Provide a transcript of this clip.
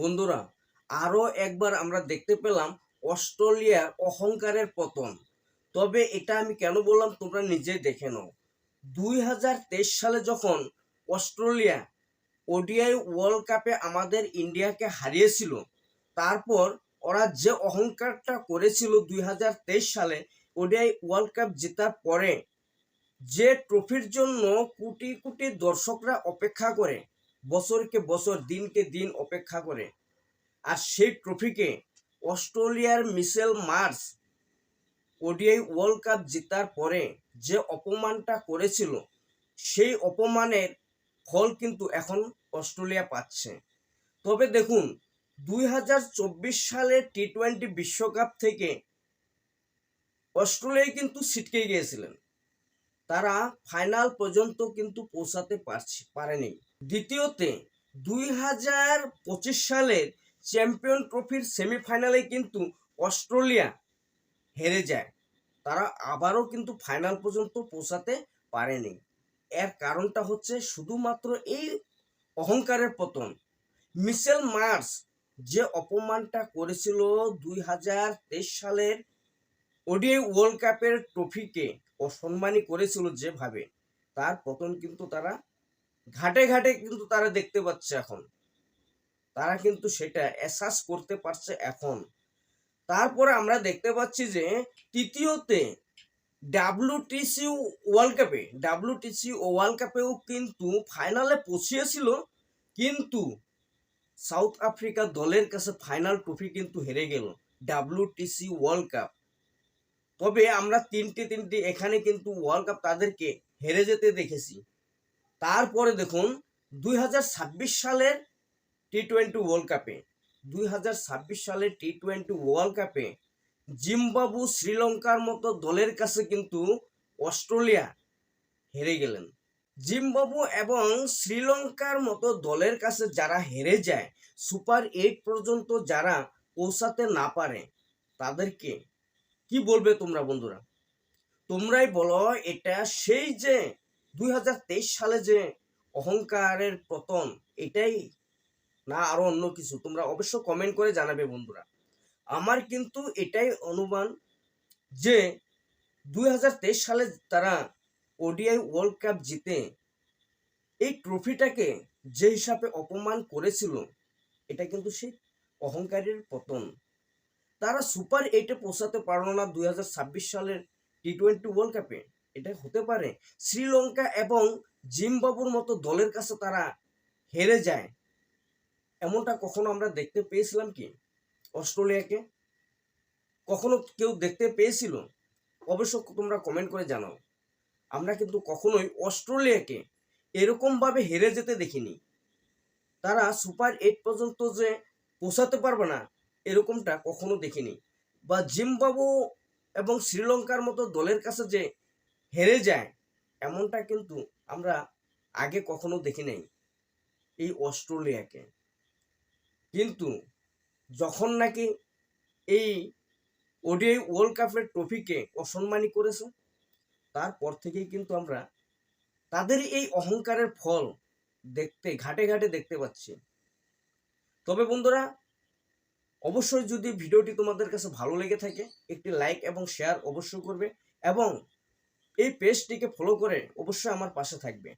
বন্ধুরা, আরও একবার আমরা দেখতে পেলাম অস্ট্রেলিয়ার অহংকারের পতন। তবে এটা আমি কেন বললাম তোমরা নিজেই দেখে নাও। দুই হাজার তেইশ সালে যখন অস্ট্রেলিয়া ওডিআই ওয়ার্ল্ড কাপে আমাদের ইন্ডিয়াকে হারিয়েছিল, তারপর ওরা যে অহংকারটা করেছিল দুই হাজার তেইশ সালে ওডিআই ওয়ার্ল্ড কাপ জেতার পরে, যে ট্রফির জন্য কোটি কোটি দর্শকরা অপেক্ষা করে বছরকে বছর, দিনকে দিন অপেক্ষা করে। আর সেই ট্রফিকে অস্ট্রেলিয়ার Mitchell Marsh ODI World Cup জেতার পরে যে অপমানটা করেছিল, সেই অপমানের ফল কিন্তু এখন অস্ট্রেলিয়া পাচ্ছে। তবে দেখুন, দুই হাজার চব্বিশ সালে টি টোয়েন্টি বিশ্বকাপ থেকে অস্ট্রেলিয়া কিন্তু ছিটকে গিয়েছিলেন। তারা ফাইনাল পর্যন্ত কিন্তু পৌঁছাতে পারছে, পারেনি। দ্বিতীয়তে, দুই হাজার পঁচিশ সালের চ্যাম্পিয়ন ট্রফির সেমিফাইনালে কিন্তু অস্ট্রেলিয়া হেরে যায়। তারা আবারও কিন্তু ফাইনাল পর্যন্ত পৌঁছাতে পারেনি। এর কারণটা হচ্ছে শুধুমাত্র এই অহংকারের পতন। মিশেল মার্স যে অপমানটা করেছিল দুই হাজার তেইশ সালের ওডিআই ওয়ার্ল্ড কাপের ট্রফিকে অসম্মানী করেছিল যেভাবে, তার পতন কিন্তু তারা ঘাটে ঘাটে কিন্তু তারা দেখতে পাচ্ছে এখন। তারা কিন্তু সেটা এসাস করতে পারছে এখন। তারপরে আমরা দেখতে পাচ্ছি যে তৃতীয়তে ডাব্লিউটিসি ওয়ার্ল্ড কাপে ডাব্লিউটিসি ওয়ার্ল্ড কাপেও কিন্তু ফাইনালে পৌঁছিয়েছিল, কিন্তু সাউথ আফ্রিকা দলের কাছে ফাইনাল ট্রফি কিন্তু হেরে গেল ডাব্লিউটিসি ওয়ার্ল্ড কাপ তবে আমরা তিনটে তিনটে এখানে কিন্তু ওয়ার্ল্ড কাপ তাদেরকে হেরে যেতে দেখেছি। তারপরে দেখুন, দুই হাজার ছাব্বিশ সালের টি টোয়েন্টি ওয়ার্ল্ড কাপে দুই হাজার ছাব্বিশ সালের টি টোয়েন্টি ওয়ার্ল্ড কাপে জিম্বাবু শ্রীলঙ্কার মতো দলের কাছে কিন্তু অস্ট্রেলিয়া হেরে গেলেন। জিম্বাবু এবং শ্রীলঙ্কার মতো দলের কাছে যারা হেরে যায় সুপার এইট পর্যন্ত যারা পৌঁছাতে না পারে, তাদেরকে কি বলবে তোমরা বন্ধুরা? তোমরাই বলো, এটা সেই যে দুই হাজার তেইশ সালে যে অহংকারের পতন, এটাই না আরও অন্য কিছু? তোমরা অবশ্য কমেন্ট করে জানাবে বন্ধুরা। আমার কিন্তু এটাই অনুমান যে দুই হাজার তেইশ সালে তারা ওডিআই ওয়ার্ল্ড কাপ জিতে এই ট্রফিটাকে যে হিসাবে অপমান করেছিল, এটা কিন্তু সেই অহংকারের পতন। তারা সুপার এইটে পৌঁছাতে পারল না দুই হাজার ছাব্বিশ সালের টি টোয়েন্টি ওয়ার্ল্ড কাপে এটা হতে পারে। শ্রীলঙ্কা এবং জিম্বাবুর মতো দলের কাছে তারা হেরে যায়। এমনটা কখনো আমরা দেখতে পেয়েছিলাম কি? অস্ট্রেলিয়াকে? কখনো কেউ দেখতে পেয়েছিল? অবশ্য তোমরা কমেন্ট করে জানাও। আমরা কিন্তু কখনোই অস্ট্রেলিয়াকে এরকমভাবে হেরে যেতে দেখিনি। তারা সুপার এইট পর্যন্ত যে পৌঁছাতে পারবে না এরকমটা কখনো দেখিনি। বা জিম্বাবু এবং শ্রীলঙ্কার মতো দলের কাছে যে হেরে যায়, এমনটা কিন্তু আমরা আগে কখনো দেখি নাই এই অস্ট্রেলিয়াকে। কিন্তু যখন নাকি এই ওডিআই ওয়ার্ল্ড কাপের ট্রফিকে অসম্মানী করেছে, তারপর থেকেই কিন্তু আমরা তাদের এই অহংকারের ফল দেখতে, ঘাটে ঘাটে দেখতে পাচ্ছি। তবে বন্ধুরা অবশ্যই যদি ভিডিওটি তোমাদের কাছে ভালো লেগে থাকে, একটি লাইক এবং শেয়ার অবশ্যই করবে এবং এই পেজটিকে ফলো করে অবশ্যই আমার পাশে থাকবে।